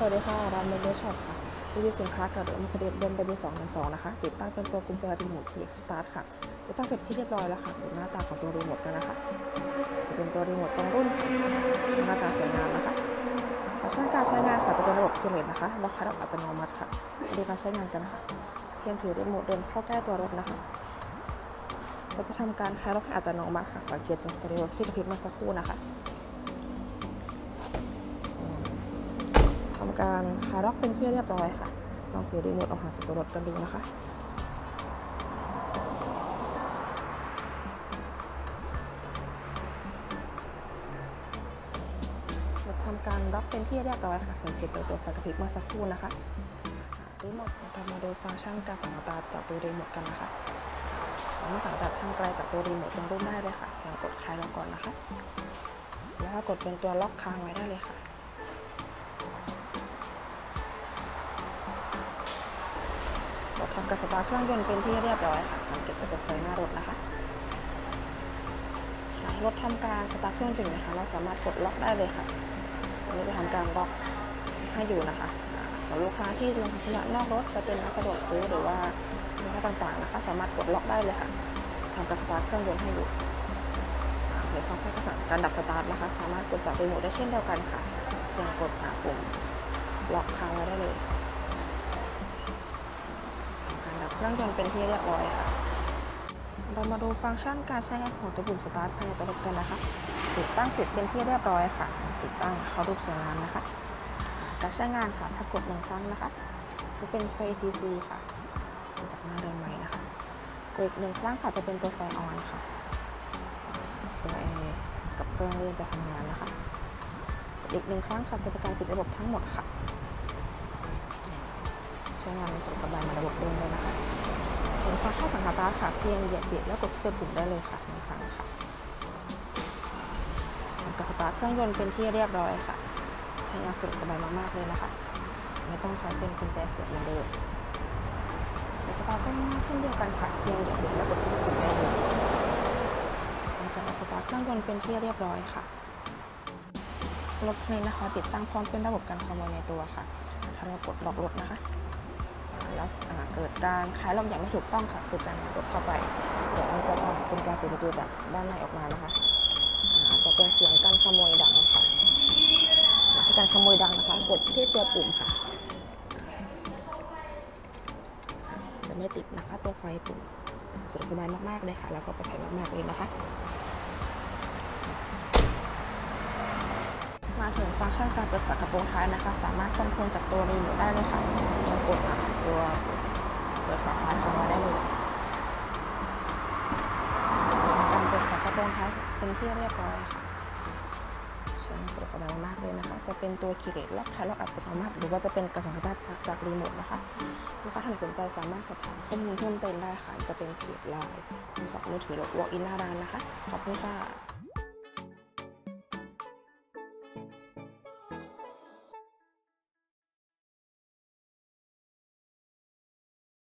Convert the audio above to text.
สวัสดีค่ะร้านเมเดอร์ช็อปค่ะรีวิวสินค้ากับรถ Mercedes Benz W212 นะคะ ติดตั้งเป็นตัวกุญแจรีโมทคลิกสตาร์ทค่ะ ติดตั้งเสร็จที่เรียบร้อยแล้วค่ะดูหน้าตาของตัวรีโมทกันนะคะ จะเป็นตัวรีโมทตรงรุ่นค่ะหน้าตาสวยงามนะคะฟังก์ชันการใช้งานค่ะจะเป็นระบบเคเลนนะคะล็อกคัดออกอัตโนมัติค่ะดูการใช้งานกันค่ะ เพียงถือรีโมทเดินเข้าใกล้ตัวรถนะคะเราจะทำการคลายล็อกอัตโนมัติค่ะ สังเกตจากตัวรีโมทที่กระพริบเมื่อสักครู่นะคะ การคลายล็อกเป็นที่เรียบร้อยค่ะ ลองถือรีโมทออกห่างจากตัวรถกันดูนะคะเราทำการล็อกเป็นที่เรียบร้อยค่ะ สังเกตจากตัวไฟกระพริบเมื่อสักครู่นะคะรีโมทเรามาดูฟังก์ชันการสั่งตาจากตัวรีโมทกันนะคะสามารถสั่งตาทางไกลจากตัวรีโมทตรงรุ่นได้เลยค่ะเพียงกดคลายล็อกก่อนนะคะ แล้วก็กดเป็นตัวล็อกค้างไว้ได้เลยค่ะ การสตาร์เครื่องยนต์เป็นที่เรียบร้อยค่ะ สังเกตจากตัวไฟหน้ารถนะคะรถทำการสตาร์ทเครื่องยนต์นะคะ เราสามารถกดล็อกได้เลยค่ะเราจะทำการล็อกให้อยู่นะคะสำหรับลูกค้าที่ลงธุระนอกรถจะเป็นร้าสะดวกซื้อหรือว่าลูกค้าต่างๆนะคะ สามารถกดล็อกได้เลยค่ะทำการสตาร์ทเครื่องยนต์ให้อยู่ในฟังก์ชันการสั่งการดับสตาร์ทนะคะ สามารถกดจากรีโมทได้เช่นเดียวกันค่ะเพียงกดปุ่มล็อกค้างไว้ได้เลย เครื่องยนต์เป็นที่เรียบร้อยค่ะ เรามาดูฟังก์ชันการใช้งานของตัวปุ่มสตาร์ทภายในตัวรถกันนะคะ ติดตั้งเสร็จเป็นที่เรียบร้อยค่ะ ติดตั้งเข้ารูปสวยงามนะคะ การใช้งานค่ะ ถ้ากดหนึ่งครั้งนะคะ จะเป็นไฟ TC ค่ะจากหน้าเดินใหม่นะคะกดอีกหนึ่งครั้งค่ะจะเป็นตัวไฟออนค่ะ ตัวแอร์กับเครื่องเล่นจะทำงานนะคะกดอีกหนึ่งครั้งค่ะจะเป็นการปิดระบบทั้งหมดค่ะ ช้งานสะดวกสบายมาระบบเดิมเลยนะคะส่วนฟังก์ชันสังกัดตาร์ทค่ะเพียงเหยียบเบรกแล้วกดที่ตัวปุ่มได้เลยค่ะหนึ่งครั้งค่ะกสตาร์ทเครื่องยนต์เป็นที่เรียบร้อยค่ะ ใช้งานสะดวกสบายมากๆเลยนะคะ ไม่ต้องใช้เป็นกุญแจเสียบเหมือนเดิมการสตาร์ทก็ง่ายเช่นเดียวกันค่ะเพียงเหยียบเบรกแล้วกดที่ตัวปุ่มได้เลยการสตาร์ทเครื่องยนต์เป็นที่เรียบร้อยค่ะรถคันนี้นะคะติดตั้งพร้อมเป็นระบบการขโมยในตัวค่ะ ถ้าเรากดล็อกรถนะคะ แล้วเกิดการคลายล็อย่างไม่ถูกต้องค่ะคือการกดเข้าไปเดี๋ยวมันจะต้องเป็นการเปิดประตูจากด้านในออกมานะคะจะเป็นเสียงการขโมยดังค่ะให้การขโมยดังนะคะ กดที่ตัวปุ่มค่ะ จะไม่ติดนะคะตัวไฟปุ่มสะดวกสบายมากๆเลยค่ะ แล้วก็ปลอดภัยมากๆเลยนะคะ มาถึ งฟังก์ชันการเปิดฝากระโปรงท้ายนะคะ สามารถคอนโทรลจากตัวรีโมทได้เลยค่ะจะกดอะตัวเปิดฝาท้ายเข้ามาได้เลยการเปิดฝากระโปรงท้ายเป็นที่เรียบร้อยค่ะใช้งานสะดวกสบายมากเลยนะคะ จะเป็นตัวคีย์เลสล็อกคลายล็อกอัตโนมัติหรือว่าจะเป็นกระสังกระตาจากรีโมทนะคะลูกค้าท่านสนใจสามารถสอบถามข้อมูลเพิ่มเติมได้ค่ะ จะเป็นเพจไลน์โทรศัพท์มือถือหรือ walk in หน้าร้านนะคะ ขอบคุณค่ะ